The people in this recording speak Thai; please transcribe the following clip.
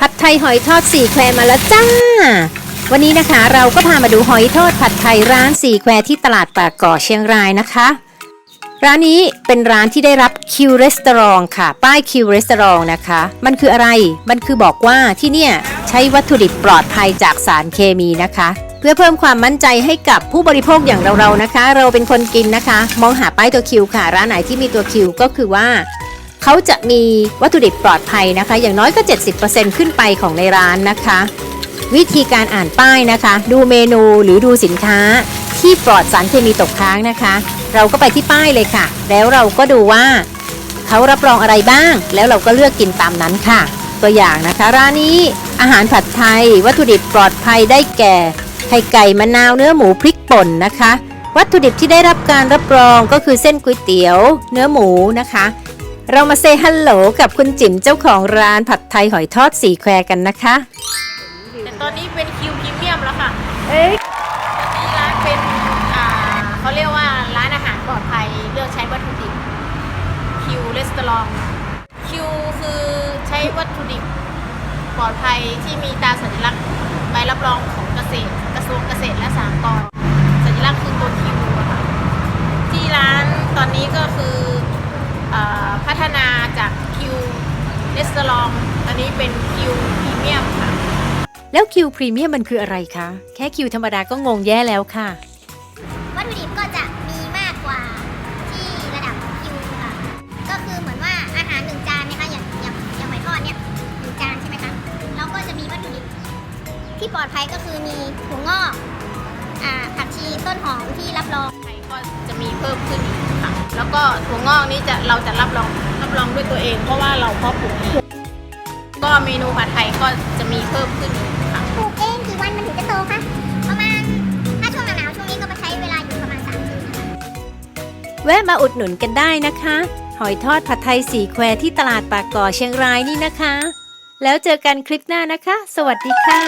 ผัดไทยหอยทอดสี่แควมาแล้วจ้า วันนี้นะคะเราก็พามาดูหอยทอดผัดไทยร้านสี่แควที่ตลาดปากก่อเชียงรายนะคะ ร้านนี้เป็นร้านที่ได้รับคิวรีสตอรองค่ะ ป้ายคิวรีสตอรองนะคะ มันคืออะไรมันคือบอกว่าที่เนี่ยใช้วัตถุดิบปลอดภัยจากสารเคมีนะคะ เพื่อเพิ่มความมั่นใจให้กับผู้บริโภคอย่างเราๆนะคะ เราเป็นคนกินนะคะ มองหาป้ายตัวคิวค่ะ ร้านไหนที่มีตัวคิวก็คือว่า เขาจะมีวัตถุดิบปลอดภัยนะคะ อย่างน้อยก็ 70%ขึ้นไปของในร้านนะคะ วิธีการอ่านป้ายนะคะ ดูเมนูหรือดูสินค้าที่ปลอดสารเคมีตกค้างนะคะ เราก็ไปที่ป้ายเลยค่ะ แล้วเราก็ดูว่าเขารับรองอะไรบ้าง แล้วเราก็เลือกกินตามนั้นค่ะ ตัวอย่างนะคะร้านนี้อาหารผัดไทย วัตถุดิบปลอดภัยได้แก่ไข่ไก่มะนาวเนื้อหมูพริกป่นนะคะ วัตถุดิบที่ได้รับการรับรองก็คือเส้นก๋วยเตี๋ยว เนื้อหมูนะคะ เรามาเซฮัลโหลกับคุณจิ๋มเจ้าของร้านผัดไทยหอยทอดสีแควกันนะคะ แต่ตอนนี้เป็นคิวพรีเมียมแล้วค่ะเอ๊ะตอนนี้ร้านเป็นอ่าเขาเรียกว่าร้านอาหารปลอดภัยเลือกใช้วัตถุดิบคิวรีสตอรองคิวคือใช้วัตถุดิบปลอดภัยที่มีตราสัญลักษณ์ใบรับรองของเกษตร กระทรวงเกษตรและสหกรณ์สัญลักษณ์คือตัวคิวอะค่ะที่ร้านตอนนี้ก็คืออา พัฒนาจากคิวรีสตอรองตอนนี้เป็นคิวพรีเมียมค่ะ แล้วคิวพรีเมียมมันคืออะไรคะ แค่คิวธรรมดาก็งงแย่แล้วค่ะ วัตถุดิบก็จะมีมากกว่าที่ระดับคิวค่ะ ก็คือเหมือนว่าอาหารหนึ่งจานนะคะอย่างอย่างอย่างหอยทอดเนี่ยหนึ่งจานใช่ไหมคะเราก็จะมีวัตถุดิบที่ปลอดภัยก็คือมีถั่วงอกอ่าผักชีต้นหอมที่รับรองไทยก็จะมีเพิ่มขึ้นอีกค่ะ แล้วก็ถั่วงอกนี้จะเราจะรับรองรับรองด้วยตัวเอง เพราะว่าเราเพาะปลูกเองก็เมนูผัดไทยก็จะมีเพิ่มขึ้นอีกค่ะปลูกเองกี่วันมันถึงจะโตคะประมาณถ้าช่วงหนาวๆช่วงนี้ก็มาใช้เวลาอยู่ประมาณ3เดือนนะคะแวะมาอุดหนุนกันได้นะคะ หอยทอดผัดไทยสีแควที่ตลาดปากก่อเชียงรายนี่นะคะ แล้วเจอกันคลิปหน้านะคะ สวัสดีค่ะ